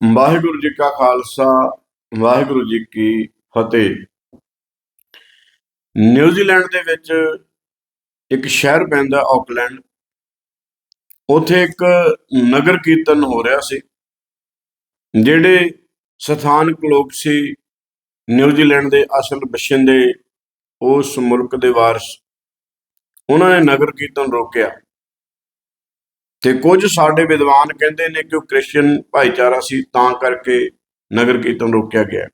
ਵਾਹਿਗੁਰੂ ਜੀ ਕਾ ਖਾਲਸਾ, ਵਾਹਿਗੁਰੂ ਜੀ ਕੀ ਫਤਿਹ। ਨਿਊਜ਼ੀਲੈਂਡ ਦੇ ਵਿੱਚ ਇੱਕ ਸ਼ਹਿਰ ਪੈਂਦਾ ਆਕਲੈਂਡ ਉੱਥੇ ਇੱਕ ਨਗਰ ਕੀਰਤਨ ਹੋ ਰਿਹਾ ਸੀ, ਜਿਹੜੇ ਸਥਾਨਕ ਲੋਕ ਸੀ ਨਿਊਜ਼ੀਲੈਂਡ ਦੇ ਅਸਲ ਬਸ਼ਿੰਦੇ ਉਸ ਮੁਲਕ ਦੇ ਵਾਰਸ। ਉਹਨਾਂ ਨੇ ਨਗਰ ਕੀਰਤਨ ਰੋਕਿਆ। ਤੇ ਕੁਝ ਸਾਡੇ ਵਿਦਵਾਨ ਕਹਿੰਦੇ ਨੇ ਕਿ ਉਹ ਕ੍ਰਿਸਚੀਅਨ ਭਾਈਚਾਰਾ ਸੀ, ਤਾਂ ਕਰਕੇ ਨਗਰ ਕੀਰਤਨ ਰੋਕਿਆ ਗਿਆ।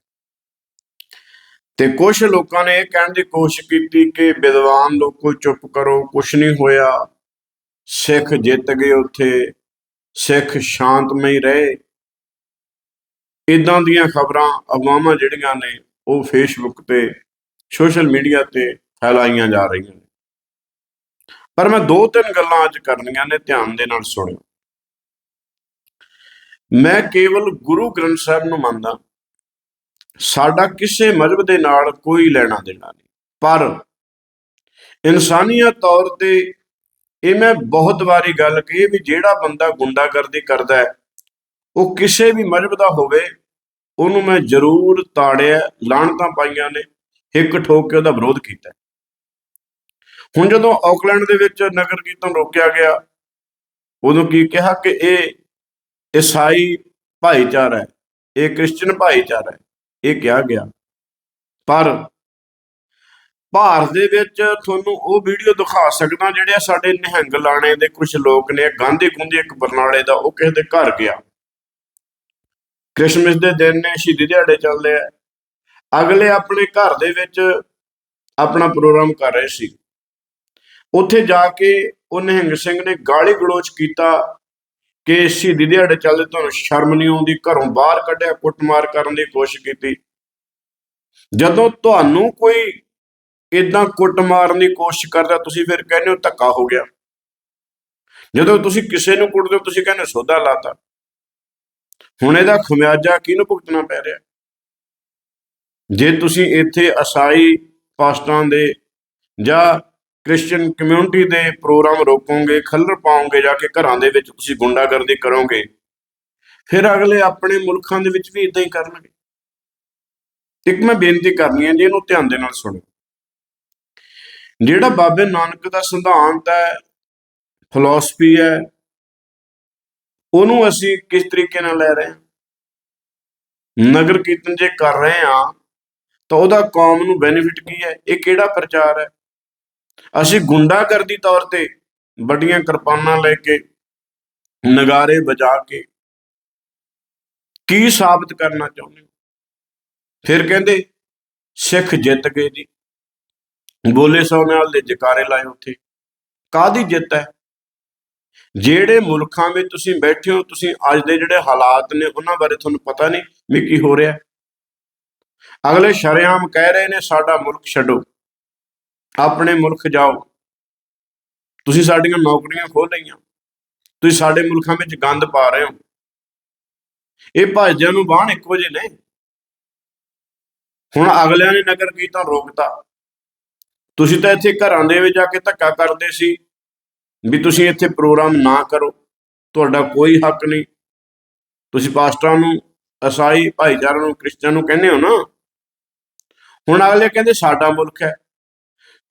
ਤੇ ਕੁਝ ਲੋਕਾਂ ਨੇ ਇਹ ਕਹਿਣ ਦੀ ਕੋਸ਼ਿਸ਼ ਕੀਤੀ ਕਿ ਵਿਦਵਾਨ ਲੋਕੋ ਚੁੱਪ ਕਰੋ ਕੁਝ ਨਹੀਂ ਹੋਇਆ। ਸਿੱਖ ਜਿੱਤ ਗਏ ਉੱਥੇ, ਸਿੱਖ ਸ਼ਾਂਤਮਈ ਰਹੇ। ਇਦਾਂ ਦੀਆਂ ਖਬਰਾਂ ਅਫਵਾਹਾਂ ਜਿਹੜੀਆਂ ਨੇ, ਉਹ ਫੇਸਬੁੱਕ ਤੇ ਸੋਸ਼ਲ ਮੀਡੀਆ ਤੇ ਫੈਲਾਈਆਂ ਜਾ ਰਹੀਆਂ ਨੇ। ਪਰ ਮੈਂ ਦੋ ਤਿੰਨ ਗੱਲਾਂ ਅੱਜ ਕਰਨੀਆਂ ਨੇ ਧਿਆਨ ਦੇ ਨਾਲ ਸੁਣਿਓ। ਮੈਂ ਕੇਵਲ ਗੁਰੂ ਗ੍ਰੰਥ ਸਾਹਿਬ ਨੂੰ ਮੰਨਦਾ, ਸਾਡਾ ਕਿਸੇ ਮਜ਼ਹਬ ਦੇ ਨਾਲ ਕੋਈ ਲੈਣਾ ਦੇਣਾ ਨਹੀਂ। ਪਰ ਇਨਸਾਨੀਅਤ ਤੌਰ ਤੇ ਇਹ ਮੈਂ ਬਹੁਤ ਵਾਰੀ ਗੱਲ ਕਹੀ ਵੀ ਜਿਹੜਾ ਬੰਦਾ ਗੁੰਡਾਗਰਦੀ ਕਰਦਾ ਹੈ, ਉਹ ਕਿਸੇ ਵੀ ਮਜ਼ਹਬ ਦਾ ਹੋਵੇ, ਉਹਨੂੰ ਮੈਂ ਜ਼ਰੂਰ ਤਾੜਿਆ ਲਾਣਤਾਂ ਪਾਈਆਂ ਨੇ, ਹਿੱਕ ਠੋਕ ਕੇ ਉਹਦਾ ਵਿਰੋਧ ਕੀਤਾ ਹੁਣ ਜਦੋਂ ਆਕਲੈਂਡ ਦੇ ਵਿੱਚ ਨਗਰ ਕੀਰਤਨ ਰੋਕਿਆ ਗਿਆ, ਉਦੋਂ ਕੀ ਕਿਹਾ ਕਿ ਇਹ ਈਸਾਈ ਭਾਈਚਾਰਾ ਹੈ, ਇਹ ਕ੍ਰਿਸਚੀਅਨ ਭਾਈਚਾਰਾ ਹੈ, ਇਹ ਕਿਹਾ ਗਿਆ। ਪਰ ਭਾਰਤ ਦੇ ਵਿੱਚ ਤੁਹਾਨੂੰ ਉਹ ਵੀਡੀਓ ਦਿਖਾ ਸਕਦਾ ਜਿਹੜੇ ਸਾਡੇ ਨਿਹੰਗ ਲਾਣੇ ਦੇ ਕੁਝ ਲੋਕ ਨੇ, ਗਾਂਧੀ ਗੁੰਦੀ ਇੱਕ ਬਰਨਾਲੇ ਦਾ, ਉਹ ਕਿਸੇ ਦੇ ਘਰ ਗਿਆ। ਕ੍ਰਿਸਮਸ ਦੇ ਦਿਨ ਨੇ, ਸ਼ਹੀਦੀ ਦਿਹਾੜੇ ਚੱਲਦੇ ਆ। ਅਗਲੇ ਆਪਣੇ ਘਰ ਦੇ ਵਿੱਚ ਆਪਣਾ ਪ੍ਰੋਗਰਾਮ ਕਰ ਰਹੇ ਸੀ। ਉੱਥੇ ਜਾ ਕੇ ਉਹ ਨਿਹੰਗ ਸਿੰਘ ਨੇ ਗਾਲੀ ਗਲੋਚ ਕੀਤਾ ਕਿ ਸ਼ਹੀਦੀ ਦਿਹਾੜੇ ਚੱਲਦੇ ਤੁਹਾਨੂੰ ਸ਼ਰਮ ਨਹੀਂ ਆਉਂਦੀ, ਘਰੋਂ ਬਾਹਰ ਕੱਢਿਆ, ਕੁੱਟਮਾਰ ਕਰਨ ਦੀ ਕੋਸ਼ਿਸ਼ ਕੀਤੀ। ਜਦੋਂ ਤੁਹਾਨੂੰ ਕੋਈ ਇਦਾਂ ਕੁੱਟ ਮਾਰਨ ਦੀ ਕੋਸ਼ਿਸ਼ ਕਰਦਾ, ਤੁਸੀਂ ਫਿਰ ਕਹਿੰਦੇ ਹੋ ਧੱਕਾ ਹੋ ਗਿਆ। ਜਦੋਂ ਤੁਸੀਂ ਕਿਸੇ ਨੂੰ ਕੁੱਟਦੇ ਹੋ, ਤੁਸੀਂ ਕਹਿੰਦੇ ਸੋਧਾ ਲਾਤਾ। ਹੁਣ ਇਹਦਾ ਖਮਿਆਜਾ ਕਿਹਨੂੰ ਭੁਗਤਣਾ ਪੈ ਰਿਹਾ? ਜੇ ਤੁਸੀਂ ਇੱਥੇ ਅਸਾਈ ਪਾਸਟਾਂ ਦੇ ਜਾਂ ਕ੍ਰਿਸਚੀਅਨ ਕਮਿਊਨਿਟੀ ਦੇ ਪ੍ਰੋਗਰਾਮ ਰੋਕੋਗੇ, ਖੱਲਰ ਪਾਓਗੇ, ਜਾ ਕੇ ਘਰਾਂ ਦੇ ਵਿੱਚ ਤੁਸੀਂ ਗੁੰਡਾਗਰਦੀ ਕਰੋਗੇ, ਫਿਰ ਅਗਲੇ ਆਪਣੇ ਮੁਲਕਾਂ ਦੇ ਵਿੱਚ ਵੀ ਇਦਾਂ ਹੀ ਕਰਨਗੇ। ਇੱਕ ਮੈਂ ਬੇਨਤੀ ਕਰਨੀ ਹੈ, ਜੀ ਇਹਨੂੰ ਧਿਆਨ ਦੇ ਨਾਲ ਸੁਣੋ। ਜਿਹੜਾ ਬਾਬੇ ਨਾਨਕ ਦਾ ਸਿਧਾਂਤ ਹੈ ਫਿਲਾਸਫੀ ਹੈ, ਉਹਨੂੰ ਅਸੀਂ ਕਿਸ ਤਰੀਕੇ ਨਾਲ ਲੈ ਰਹੇ ਹਾਂ? ਨਗਰ ਕੀਰਤਨ ਜੇ ਕਰ ਰਹੇ ਹਾਂ, ਤਾਂ ਉਹਦਾ ਕੌਮ ਨੂੰ ਬੈਨੀਫਿਟ ਕੀ ਹੈ? ਇਹ ਕਿਹੜਾ ਪ੍ਰਚਾਰ ਹੈ? ਅਸੀਂ ਗੁੰਡਾਗਰਦੀ ਤੌਰ ਤੇ ਵੱਡੀਆਂ ਕਿਰਪਾਨਾਂ ਲੈ ਕੇ, ਨਗਾਰੇ ਵਜਾ ਕੇ ਕੀ ਸਾਬਤ ਕਰਨਾ ਚਾਹੁੰਦੇ ਹੋ? ਫਿਰ ਕਹਿੰਦੇ, ਸਿੱਖ ਜਿੱਤ ਗਏ ਜੀ। ਬੋਲੇ ਸੋ ਨਾਲ ਦੇ ਜਕਾਰੇ ਲਾਏ ਉੱਥੇ। ਕਾਦੀ ਜਿੱਤ ਹੈ? ਜਿਹੜੇ ਮੁਲਕਾਂ ਵਿੱਚ ਤੁਸੀਂ ਬੈਠੇ ਹੋ, ਤੁਸੀਂ ਅੱਜ ਦੇ ਜਿਹੜੇ ਹਾਲਾਤ ਨੇ, ਉਹਨਾਂ ਬਾਰੇ ਤੁਹਾਨੂੰ ਪਤਾ ਨਹੀਂ ਵੀ ਕੀ ਹੋ ਰਿਹਾ। ਅਗਲੇ ਸ਼ਰਿਆਮ ਕਹਿ ਰਹੇ ਨੇ, ਸਾਡਾ ਮੁਲਕ ਛੱਡੋ। ਆਪਣੇ ਮੁਲਕ ਜਾਓ। ਤੁਸੀਂ ਸਾਡੀਆਂ ਨੌਕਰੀਆਂ ਖੋਹ ਲਈਆਂ। ਤੁਸੀਂ ਸਾਡੇ ਮੁਲਕਾਂ ਵਿੱਚ ਗੰਦ ਪਾ ਰਹੇ ਹੋ। ਇਹ ਭਾਜਿਆਂ ਨੂੰ ਬਾਹਣ ਇੱਕ ਵਜੇ ਨੇ। ਹੁਣ ਅਗਲਿਆਂ ਨੇ ਨਗਰ ਕੀਰਤਨ ਰੋਕਤਾ। ਤੁਸੀਂ ਤਾਂ ਇੱਥੇ ਘਰਾਂ ਦੇ ਵਿੱਚ ਜਾ ਕੇ ਧੱਕਾ ਕਰਦੇ ਸੀ ਵੀ ਤੁਸੀਂ ਇੱਥੇ ਪ੍ਰੋਗਰਾਮ ਨਾ ਕਰੋ। ਤੁਹਾਡਾ ਕੋਈ ਹੱਕ ਨਹੀਂ। ਤੁਸੀਂ ਪਾਸਟਰਾਂ ਨੂੰ, ਅਸਾਈ ਭਾਈਚਾਰੇ ਨੂੰ, ਕ੍ਰਿਸਚੀਅਨ ਨੂੰ ਕਹਿੰਦੇ ਹੋ ਨਾ। ਹੁਣ ਅਗਲੇ ਕਹਿੰਦੇ ਸਾਡਾ ਮੁਲਕ ਹੈ।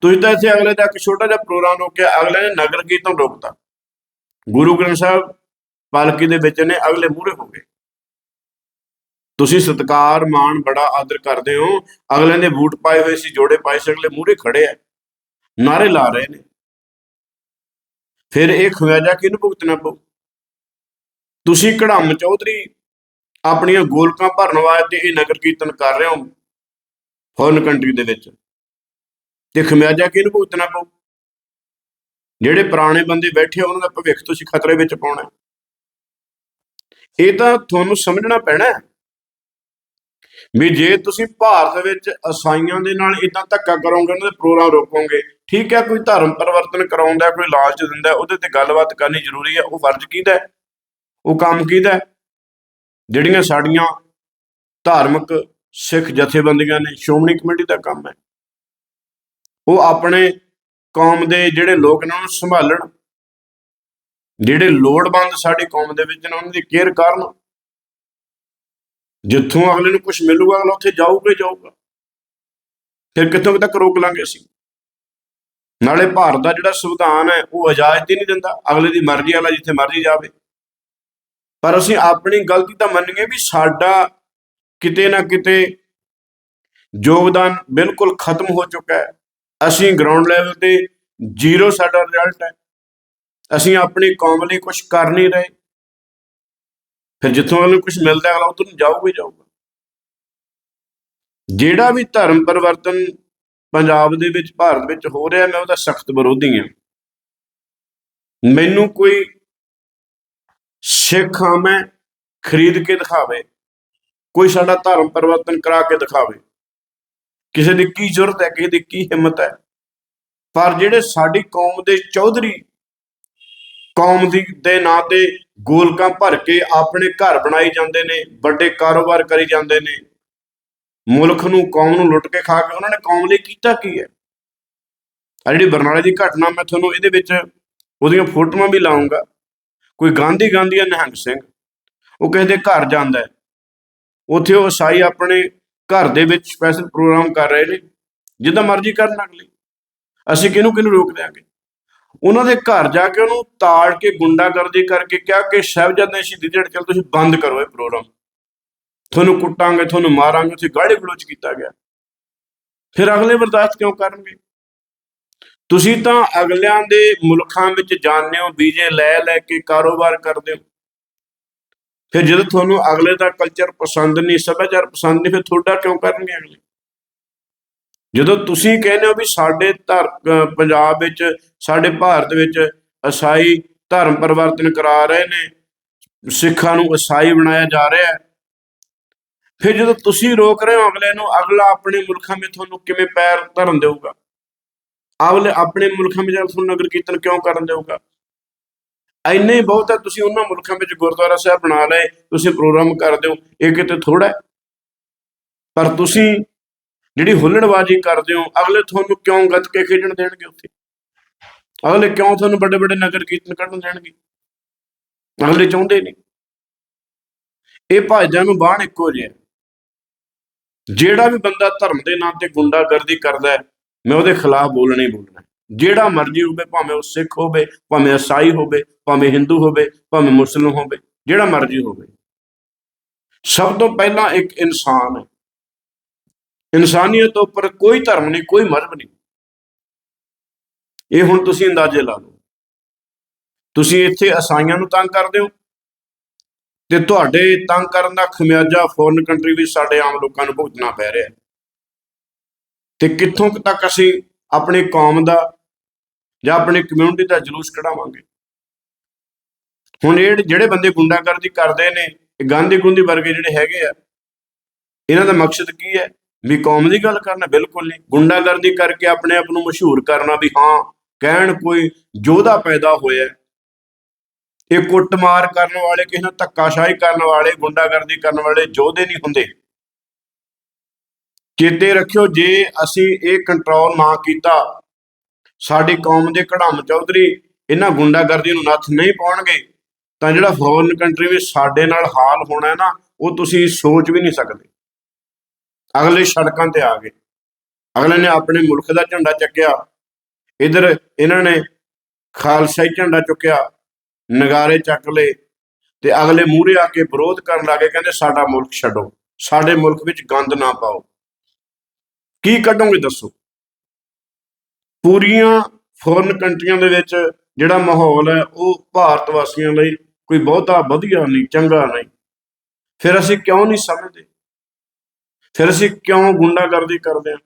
ਤੁਸੀਂ ਤਾਂ ਇੱਥੇ ਅਗਲੇ ਦਾ ਇੱਕ ਛੋਟਾ ਜਿਹਾ ਪ੍ਰੋਗਰਾਮ ਰੋਕਿਆ, ਅਗਲੇ ਨੇ ਨਗਰ ਕੀਰਤਨ ਰੋਕਤਾ। ਗੁਰੂ ਗ੍ਰੰਥ ਸਾਹਿਬ ਪਾਲਕੀ ਦੇ ਵਿੱਚ ਨੇ, ਅਗਲੇ ਮੂਹਰੇ ਹੋ ਗਏ। ਤੁਸੀਂ ਸਤਕਾਰ, ਮਾਣ ਬੜਾ ਆਦਰ ਕਰਦੇ ਹੋ। ਅਗਲੇ ਨੇ ਬੂਟ ਪਾਏ ਹੋਏ ਸੀ, ਜੋੜੇ ਪਾਏ ਸੀ, ਅਗਲੇ ਮੂਹਰੇ ਖੜੇ ਆ। ਨਾਰੇ ਲਾ ਰਹੇ ਨੇ। ਫਿਰ ਇਹ ਖਵਾਜਾ ਕਿਹਨੂੰ ਭੁਗਤਣਾ ਪਊ। ਤੁਸੀਂ ਕੜਮ ਚੌਧਰੀ ਆਪਣੀਆਂ ਗੋਲਕਾਂ ਭਰਨ ਵਾਸਤੇ ਇਹ ਨਗਰ ਕੀਰਤਨ ਕਰ ਰਹੇ ਹੋ, ਫੋਰਨ ਕੰਟਰੀ ਦੇ ਵਿੱਚ। ਤੇ ਖਮਿਆਜਾ ਕਿਹਨੂੰ ਭੁਗਤਣਾ ਪਊ? ਜਿਹੜੇ ਪੁਰਾਣੇ ਬੰਦੇ ਬੈਠੇ ਆ, ਉਹਨਾਂ ਦਾ ਭਵਿੱਖ ਤੁਸੀਂ ਖਤਰੇ ਵਿੱਚ ਪਾਉਣਾ ਇਹ ਤਾਂ ਤੁਹਾਨੂੰ ਸਮਝਣਾ ਪੈਣਾ ਵੀ ਜੇ ਤੁਸੀਂ ਭਾਰਤ ਵਿੱਚ ਅਸਾਈਆਂ ਦੇ ਨਾਲ ਇਦਾਂ ਧੱਕਾ ਕਰੋਗੇ ਉਹਨਾਂ ਦੇ ਪ੍ਰੋਗਰਾਮ ਰੋਕੋਗੇ ਠੀਕ ਹੈ ਕੋਈ ਧਰਮ ਪਰਿਵਰਤਨ ਕਰਾਉਂਦਾ ਕੋਈ ਲਾਲਚ ਦਿੰਦਾ ਉਹਦੇ ਤੇ ਗੱਲਬਾਤ ਕਰਨੀ ਜ਼ਰੂਰੀ ਹੈ ਉਹ ਫਰਜ਼ ਕਿਹਦਾ ਉਹ ਕੰਮ ਕਿਹਦਾ ਜਿਹੜੀਆਂ ਸਾਡੀਆਂ ਧਾਰਮਿਕ ਸਿੱਖ ਜਥੇਬੰਦੀਆਂ ਨੇ ਸ਼੍ਰੋਮਣੀ ਕਮੇਟੀ ਦਾ ਕੰਮ ਹੈ। ਉਹ ਆਪਣੇ ਕੌਮ ਦੇ ਜਿਹੜੇ ਲੋਕ ਨੇ ਉਹਨਾਂ ਨੂੰ ਸੰਭਾਲਣ। ਜਿਹੜੇ ਲੋੜਵੰਦ ਸਾਡੀ ਕੌਮ ਦੇ ਵਿੱਚ ਨੇ, ਉਹਨਾਂ ਦੀ ਕੇਅਰ ਕਰਨ। ਜਿੱਥੋਂ ਅਗਲੇ ਨੂੰ ਕੁਝ ਮਿਲੂਗਾ, ਅਗਲਾ ਉੱਥੇ ਜਾਊਗਾ ਜਾਊਗਾ। ਫਿਰ ਕਿੱਥੋਂ ਕੁ ਤੱਕ ਰੋਕ ਲਾਂਗੇ ਅਸੀਂ? ਨਾਲੇ ਭਾਰਤ ਦਾ ਜਿਹੜਾ ਸੰਵਿਧਾਨ ਹੈ, ਉਹ ਇਜਾਜ਼ਤ ਹੀ ਨਹੀਂ ਦਿੰਦਾ। ਅਗਲੇ ਦੀ ਮਰਜ਼ੀ ਵਾਲਾ ਜਿੱਥੇ ਮਰਜ਼ੀ ਜਾਵੇ। ਪਰ ਅਸੀਂ ਆਪਣੀ ਗਲਤੀ ਤਾਂ ਮੰਨੀਏ ਵੀ ਸਾਡਾ ਕਿਤੇ ਨਾ ਕਿਤੇ ਯੋਗਦਾਨ ਬਿਲਕੁਲ ਖਤਮ ਹੋ ਚੁੱਕਾ ਹੈ। ਅਸੀਂ ਗਰਾਊਂਡ ਲੈਵਲ ਤੇ ਜ਼ੀਰੋ ਸਾਡਾ ਰਿਜ਼ਲਟ ਹੈ। ਅਸੀਂ ਆਪਣੀ ਕੌਮ ਲਈ ਕੁਝ ਕਰ ਨਹੀਂ ਰਹੇ। ਫਿਰ ਜਿੱਥੋਂ ਉਹਨੂੰ ਕੁਝ ਮਿਲਦਾ ਹੈ, ਅਗਲਾ ਉਧਰ ਨੂੰ ਜਾਊਗਾ ਹੀ ਜਾਊਗਾ। ਜਿਹੜਾ ਵੀ ਧਰਮ ਪਰਿਵਰਤਨ ਪੰਜਾਬ ਦੇ ਵਿੱਚ ਭਾਰਤ ਵਿੱਚ ਹੋ ਰਿਹਾ ਮੈਂ ਉਹਦਾ ਸਖਤ ਵਿਰੋਧੀ ਹਾਂ। ਮੈਨੂੰ ਕੋਈ ਸਿੱਖ ਹਾਂ ਮੈਂ ਖਰੀਦ ਕੇ ਦਿਖਾਵੇ। ਕੋਈ ਸਾਡਾ ਧਰਮ ਪਰਿਵਰਤਨ ਕਰਾ ਕੇ ਦਿਖਾਵੇ। ਕਿਸੇ ਦੀ ਕੀ ਜ਼ਰੂਰਤ ਹੈ, ਕਿਸੇ ਦੀ ਕੀ ਹਿੰਮਤ ਹੈ। ਪਰ ਜਿਹੜੇ ਸਾਡੀ ਕੌਮ ਦੇ ਚੌਧਰੀ ਕੌਮ ਦੀ, ਦੇ ਨਾਂ ਤੇ ਗੋਲਕਾਂ ਭਰ ਕੇ ਆਪਣੇ ਘਰ ਬਣਾਈ ਜਾਂਦੇ ਨੇ, ਵੱਡੇ ਕਾਰੋਬਾਰ ਕਰੀ ਜਾਂਦੇ ਨੇ, ਮੁਲਕ ਨੂੰ, ਕੌਮ ਨੂੰ ਲੁੱਟ ਕੇ ਖਾ ਕੇ ਉਹਨਾਂ ਨੇ ਕੌਮ ਲਈ ਕੀਤਾ ਕੀ ਹੈ? ਆ ਜਿਹੜੀ ਬਰਨਾਲੇ ਦੀ ਘਟਨਾ, ਮੈਂ ਤੁਹਾਨੂੰ ਇਹਦੇ ਵਿੱਚ ਉਹਦੀਆਂ ਫੋਟੋਆਂ ਵੀ ਲਾਉਂਗਾ ਕੋਈ ਗਾਂਧੀ ਗਾਂਧੀ ਆ ਨਿਹੰਗ ਸਿੰਘ, ਉਹ ਕਿਸੇ ਦੇ ਘਰ ਜਾਂਦਾ ਉੱਥੇ ਉਹ ਸਾਈ ਆਪਣੇ ਘਰ ਦੇ ਵਿੱਚ ਸਪੈਸ਼ਲ ਪ੍ਰੋਗਰਾਮ ਕਰ ਰਹੇ ਨੇ, ਜਿੱਦਾਂ ਮਰਜ਼ੀ ਕਰਨ ਅਗਲੇ ਅਸੀਂ ਕਿਹਨੂੰ ਕਿਹਨੂੰ ਰੋਕ ਦਿਆਂਗੇ? ਉਹਨਾਂ ਦੇ ਘਰ ਜਾ ਕੇ ਉਹਨੂੰ ਤਾੜ ਕੇ ਗੁੰਡਾਗਰਦੀ ਕਰਕੇ ਕਿਹਾ ਕਿ ਸਾਹਿਬਜ਼ਾਦੇ ਸ਼ਹੀਦੀ ਦਿਹਾੜੇ, ਚੱਲ ਤੁਸੀਂ ਬੰਦ ਕਰੋ ਇਹ ਪ੍ਰੋਗਰਾਮ ਤੁਹਾਨੂੰ ਕੁੱਟਾਂਗੇ, ਤੁਹਾਨੂੰ ਮਾਰਾਂਗੇ, ਉੱਥੇ ਗਾੜੀ ਗਲੋਚ ਕੀਤਾ ਗਿਆ। ਫਿਰ ਅਗਲੇ ਬਰਦਾਸ਼ਤ ਕਿਉਂ ਕਰਨਗੇ? ਤੁਸੀਂ ਤਾਂ ਅਗਲਿਆਂ ਦੇ ਮੁਲਕਾਂ ਵਿੱਚ ਜਾਂਦੇ ਹੋ, ਵੀਜ਼ੇ ਲੈ ਲੈ ਕੇ ਕਾਰੋਬਾਰ ਕਰਦੇ ਹੋ। ਫਿਰ ਜਦੋਂ ਤੁਹਾਨੂੰ ਅਗਲੇ ਦਾ ਕਲਚਰ ਪਸੰਦ ਨਹੀਂ, ਸੱਭਿਆਚਾਰ ਪਸੰਦ ਨਹੀਂ, ਫਿਰ ਤੁਹਾਡਾ ਕਿਉਂ ਕਰਨਗੇ ਅਗਲੇ? ਜਦੋਂ ਤੁਸੀਂ ਕਹਿੰਦੇ ਹੋ ਵੀ ਸਾਡੇ ਧਰ ਪੰਜਾਬ ਵਿੱਚ, ਸਾਡੇ ਭਾਰਤ ਵਿੱਚ ਈਸਾਈ ਧਰਮ ਪਰਿਵਰਤਨ ਕਰਾ ਰਹੇ ਨੇ, ਸਿੱਖਾਂ ਨੂੰ ਈਸਾਈ ਬਣਾਇਆ ਜਾ ਰਿਹਾ ਹੈ, ਫਿਰ ਜਦੋਂ ਤੁਸੀਂ ਰੋਕ ਰਹੇ ਹੋ ਅਗਲੇ ਨੂੰ, ਅਗਲਾ ਆਪਣੇ ਮੁਲਕਾਂ ਵਿੱਚ ਤੁਹਾਨੂੰ ਕਿਵੇਂ ਪੈਰ ਧਰਨ ਦੇਊਗਾ? ਅਗਲੇ ਆਪਣੇ ਮੁਲਕਾਂ ਵਿੱਚ ਤੁਹਾਨੂੰ ਨਗਰ ਕੀਰਤਨ ਕਿਉਂ ਕਰਨ ਦੇਊਗਾ? ਐਨੇ ਬਹੁਤ ਹੈ ਤੁਸੀਂ ਉਹਨਾਂ ਮੁਲਕਾਂ ਵਿੱਚ ਗੁਰਦੁਆਰਾ ਸਾਹਿਬ ਬਣਾ ਲਏ, ਤੁਸੀਂ ਪ੍ਰੋਗਰਾਮ ਕਰਦੇ ਹੋ ਇਹ ਕਿਤੇ ਥੋੜਾ ਪਰ ਤੁਸੀਂ ਜਿਹੜੀ ਹੁੱਲੜਬਾਜ਼ੀ ਕਰਦੇ ਹੋ, ਅਗਲੇ ਤੁਹਾਨੂੰ ਕਿਉਂ ਗੱਤਕੇ ਖੇਡਣ ਦੇਣਗੇ ਉੱਥੇ? ਅਗਲੇ ਕਿਉਂ ਤੁਹਾਨੂੰ ਵੱਡੇ ਵੱਡੇ ਨਗਰ ਕੀਰਤਨ ਕੱਢਣ ਦੇਣਗੇ? ਅਗਲੇ ਚਾਹੁੰਦੇ ਨਹੀਂ। ਇਹ ਭਾਜਿਆਂ ਨੂੰ ਬਾਣ ਇੱਕੋ ਜਿਹਾ ਜਿਹੜਾ ਵੀ ਬੰਦਾ ਧਰਮ ਦੇ ਨਾਂ ਤੇ ਗੁੰਡਾਗਰਦੀ ਕਰਦਾ ਮੈਂ ਉਹਦੇ ਖਿਲਾਫ ਬੋਲਣਾ ਹੀ ਬੋਲਣਾ ਜਿਹੜਾ ਮਰਜ਼ੀ ਹੋਵੇ, ਭਾਵੇਂ ਉਹ ਸਿੱਖ ਹੋਵੇ, ਭਾਵੇਂ ਈਸਾਈ ਹੋਵੇ, ਭਾਵੇਂ ਹਿੰਦੂ ਹੋਵੇ, ਭਾਵੇਂ ਮੁਸਲਮਾਨ ਹੋਵੇ, ਜਿਹੜਾ ਮਰਜ਼ੀ ਹੋਵੇ। ਸਭ ਤੋਂ ਪਹਿਲਾਂ ਇੱਕ ਇਨਸਾਨ ਹੈ। ਇਨਸਾਨੀਅਤ ਉੱਪਰ ਕੋਈ ਧਰਮ ਨਹੀਂ, ਕੋਈ ਮਜ਼ਹਬ ਨਹੀਂ। ਇਹ ਹੁਣ ਤੁਸੀਂ ਅੰਦਾਜ਼ੇ ਲਾ ਲਓ। ਤੁਸੀਂ ਇੱਥੇ ਅਸਾਈਆਂ ਨੂੰ ਤੰਗ ਕਰਦੇ ਹੋ? ਤੇ ਤੁਹਾਡੇ ਤੰਗ ਕਰਨ ਦਾ ਖਮਿਆਜਾ ਫੋਰਨ ਕੰਟਰੀ ਵਿੱਚ ਸਾਡੇ ਆਮ ਲੋਕਾਂ ਨੂੰ ਭੁਗਤਣਾ ਪੈ ਰਿਹਾ ਤੇ ਕਿੱਥੋਂ ਤੱਕ ਅਸੀਂ ਆਪਣੀ ਕੌਮ ਦਾ ਜਾਂ ਆਪਣੀ ਕਮਿਊਨਿਟੀ ਦਾ ਜਲੂਸ ਕਢਾਵਾਂਗੇ। ਹੁਣ ਇਹ ਜਿਹੜੇ ਬੰਦੇ ਗੁੰਡਾਗਰਦੀ ਕਰਦੇ ਨੇ, ਇਹ ਗਾਂਧੀ ਗੁੰਦੀ ਵਰਗੇ ਜਿਹੜੇ ਹੈਗੇ ਆ, ਇਹਨਾਂ ਦਾ ਮਕਸਦ ਕੀ ਹੈ? ਵੀ ਕੌਮ ਦੀ ਗੱਲ ਕਰਨਾ, ਬਿਲਕੁਲ ਨਹੀਂ। ਗੁੰਡਾਗਰਦੀ ਕਰਕੇ ਆਪਣੇ ਆਪ ਨੂੰ ਮਸ਼ਹੂਰ ਕਰਨਾ ਵੀ ਹਾਂ, ਕਹਿਣ ਕੋਈ ਯੋਧਾ ਪੈਦਾ ਹੋਇਆ। ਇਹ ਕੁੱਟਮਾਰ ਕਰਨ ਵਾਲੇ, ਕਿਸੇ ਨਾਲ ਧੱਕਾਸ਼ਾਹੀ ਕਰਨ ਵਾਲੇ, ਗੁੰਡਾਗਰਦੀ ਕਰਨ ਵਾਲੇ ਯੋਧੇ ਨਹੀਂ ਹੁੰਦੇ। ਚੇਤੇ ਰੱਖਿਓ, ਜੇ ਅਸੀਂ ਇਹ ਕੰਟਰੋਲ ਨਾ ਕੀਤਾ ਸਾਡੀ ਕੌਮ ਦੇ ਕੜਾਮ ਚੌਧਰੀ ਇਹਨਾਂ ਗੁੰਡਾਗਰਦੀ ਨੂੰ ਨੱਥ ਨਹੀਂ ਪਾਉਣਗੇ, ਤਾਂ ਜਿਹੜਾ ਫੋਰਨ ਕੰਟਰੀ ਵਿੱਚ ਸਾਡੇ ਨਾਲ ਹਾਲ ਹੋਣਾ ਹੈ ਨਾ, ਉਹ ਤੁਸੀਂ ਸੋਚ ਵੀ ਨਹੀਂ ਸਕਦੇ। ਅਗਲੇ ਸੜਕਾਂ ਤੇ ਆ ਗਏ। ਅਗਲੇ ਨੇ ਆਪਣੇ ਮੁਲਕ ਦਾ ਝੰਡਾ ਚੱਕਿਆ। ਇਧਰ ਇਹਨਾਂ ਨੇ ਖਾਲਸਾਈ ਝੰਡਾ ਚੁੱਕਿਆ, ਨਗਾਰੇ ਚੱਕ ਲਏ ਤੇ ਅਗਲੇ ਮੂਹਰੇ ਆ ਕੇ ਵਿਰੋਧ ਕਰਨ ਲੱਗੇ, ਕਹਿੰਦੇ ਸਾਡਾ ਮੁਲਕ ਛੱਡੋ, ਸਾਡੇ ਮੁਲਕ ਵਿੱਚ ਗੰਦ ਨਾ ਪਾਓ। ਕੀ ਕੱਢੋਗੇ ਦੱਸੋ? ਪੂਰੀਆਂ ਫੋਰਨ ਕੰਟਰੀਆਂ ਦੇ ਵਿੱਚ ਜਿਹੜਾ ਮਾਹੌਲ ਹੈ, ਉਹ ਭਾਰਤ ਵਾਸੀਆਂ ਲਈ ਕੋਈ ਬਹੁਤਾ ਵਧੀਆ ਨਹੀਂ, ਚੰਗਾ ਨਹੀਂ। ਫਿਰ ਅਸੀਂ ਕਿਉਂ ਨਹੀਂ ਸਮਝਦੇ? ਫਿਰ ਅਸੀਂ ਕਿਉਂ ਗੁੰਡਾਗਰਦੀ ਕਰਦੇ ਹਾਂ?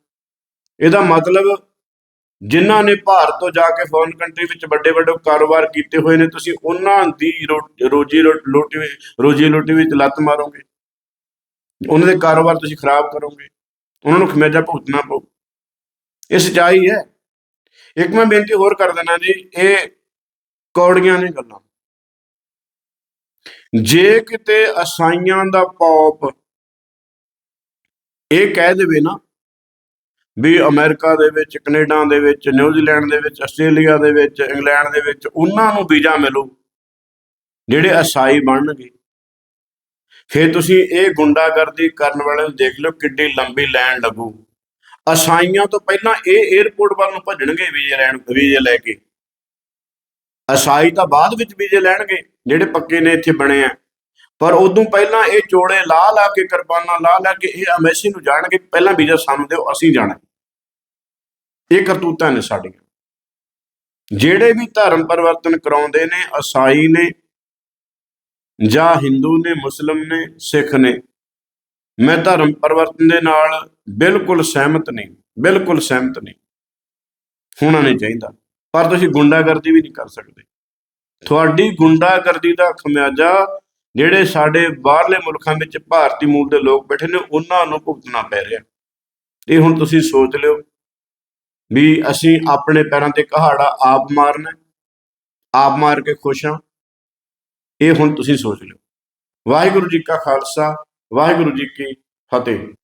ਇਹਦਾ ਮਤਲਬ ਜਿਨ੍ਹਾਂ ਨੇ ਭਾਰਤ ਤੋਂ ਜਾ ਕੇ ਫੋਰਨ ਕੰਟਰੀ ਵਿੱਚ ਵੱਡੇ ਵੱਡੇ ਕਾਰੋਬਾਰ ਕੀਤੇ ਹੋਏ ਨੇ, ਤੁਸੀਂ ਉਹਨਾਂ ਦੀ ਰੋ- ਰੋਜੀ ਰੋ- ਰੋਟੀ ਰੋਜੀ ਰੋਟੀ ਵਿੱਚ ਲੱਤ ਮਾਰੋਗੇ। ਉਹਨਾਂ ਦੇ ਕਾਰੋਬਾਰ ਤੁਸੀਂ ਖਰਾਬ ਕਰੋਗੇ। ਉਹਨਾਂ ਨੂੰ ਖਮਿਆਜਾ ਭੁਗਤਣਾ ਪਊ। ਇਹ ਸੱਚਾਈ ਹੈ। ਇੱਕ ਮੈਂ ਬੇਨਤੀ ਹੋਰ ਕਰ ਦੇਣਾ ਜੀ, ਇਹ ਕੌੜੀਆਂ ਨੇ ਗੱਲਾਂ। ਜੇ ਕਿਤੇ ਅਸਾਈਆਂ ਦਾ ਪੌਪ ਇਹ ਕਹਿ ਦੇਵੇ ਨਾ ਵੀ ਅਮਰੀਕਾ ਦੇ ਵਿੱਚ, ਕੈਨੇਡਾ ਦੇ ਵਿੱਚ, ਨਿਊਜ਼ੀਲੈਂਡ ਦੇ ਵਿੱਚ, ਆਸਟ੍ਰੇਲੀਆ ਦੇ ਵਿੱਚ, ਇੰਗਲੈਂਡ ਦੇ ਵਿੱਚ ਉਹਨਾਂ ਨੂੰ ਵੀਜ਼ਾ ਮਿਲੂ, ਜਿਹੜੇ ਅਸਾਈ ਬਣਨਗੇ। ਫਿਰ ਤੁਸੀਂ ਇਹ ਗੁੰਡਾਗਰਦੀ ਕਰਨ ਵਾਲੇ ਨੂੰ ਦੇਖ ਲਓ ਕਿੱਡੀ ਲੰਬੀ ਲਾਈਨ ਲੱਗੂ। ਅਸਾਈਆਂ ਤੋਂ ਪਹਿਲਾਂ ਇਹ 에어ਪੋਰਟ ਵੱਲ ਨੂੰ ਭੱਜਣਗੇ ਵੀਜ਼ੇ ਲੈਣ, ਵੀਜ਼ੇ ਲੈ ਕੇ। ਅਸਾਈ ਤਾਂ ਬਾਅਦ ਵਿੱਚ ਵੀਜ਼ੇ ਲੈਣਗੇ, ਜਿਹੜੇ ਪੱਕੇ ਨੇ ਇੱਥੇ ਬਣੇ ਆ। ਪਰ ਉਦੋਂ ਪਹਿਲਾਂ ਇਹ ਚੋੜੇ ਲਾ ਲਾ ਕੇ ਕਿਰਪਾਨਾਂ ਲਾ ਲਾ ਕੇ ਇਹ ਐਮਐਸਸੀ ਨੂੰ ਜਾਣਗੇ, ਪਹਿਲਾਂ ਵੀਜ਼ਾ ਸਾਨੂੰ ਦਿਓ, ਅਸੀਂ ਜਾਣਾ। ਇਹ ਕਰਤੂਤਾਂ ਨੇ ਸਾਡੀਆਂ। ਜਿਹੜੇ ਵੀ ਧਰਮ ਪਰਿਵਰਤਨ ਕਰਾਉਂਦੇ ਨੇ, ਅਸਾਈ ਨੇ ਜਾਂ ਹਿੰਦੂ ਨੇ, ਮੁਸਲਮ ਨੇ, ਸਿੱਖ ਨੇ ਮੈਂ ਧਰਮ ਪਰਿਵਰਤਨ ਦੇ ਨਾਲ ਬਿਲਕੁਲ ਸਹਿਮਤ ਨਹੀਂ, ਬਿਲਕੁਲ ਸਹਿਮਤ ਨਹੀਂ। ਹੋਣਾ ਨਹੀਂ ਚਾਹੀਦਾ, ਪਰ ਤੁਸੀਂ ਗੁੰਡਾਗਰਦੀ ਵੀ ਨਹੀਂ ਕਰ ਸਕਦੇ। ਤੁਹਾਡੀ ਗੁੰਡਾਗਰਦੀ ਦਾ ਖਮਿਆਜਾ ਜਿਹੜੇ ਸਾਡੇ ਬਾਹਰਲੇ ਮੁਲਕਾਂ ਵਿੱਚ ਭਾਰਤੀ ਮੂਲ ਦੇ ਲੋਕ ਬੈਠੇ ਨੇ, ਉਹਨਾਂ ਨੂੰ ਭੁਗਤਣਾ ਪੈ ਰਿਹਾ। ਇਹ ਹੁਣ ਤੁਸੀਂ ਸੋਚ ਲਿਓ ਵੀ ਅਸੀਂ ਆਪਣੇ ਪੈਰਾਂ ਤੇ ਕਹਾੜਾ ਆਪ ਮਾਰਨਾ, ਆਪ ਮਾਰ ਕੇ ਖੁਸ਼ ਹਾਂ। ਇਹ ਹੁਣ ਤੁਸੀਂ ਸੋਚ ਲਿਓ। ਵਾਹਿਗੁਰੂ ਜੀ ਕਾ ਖਾਲਸਾ ਵਾਹਿਗੁਰੂ ਜੀ ਕੀ ਫਤਿਹ।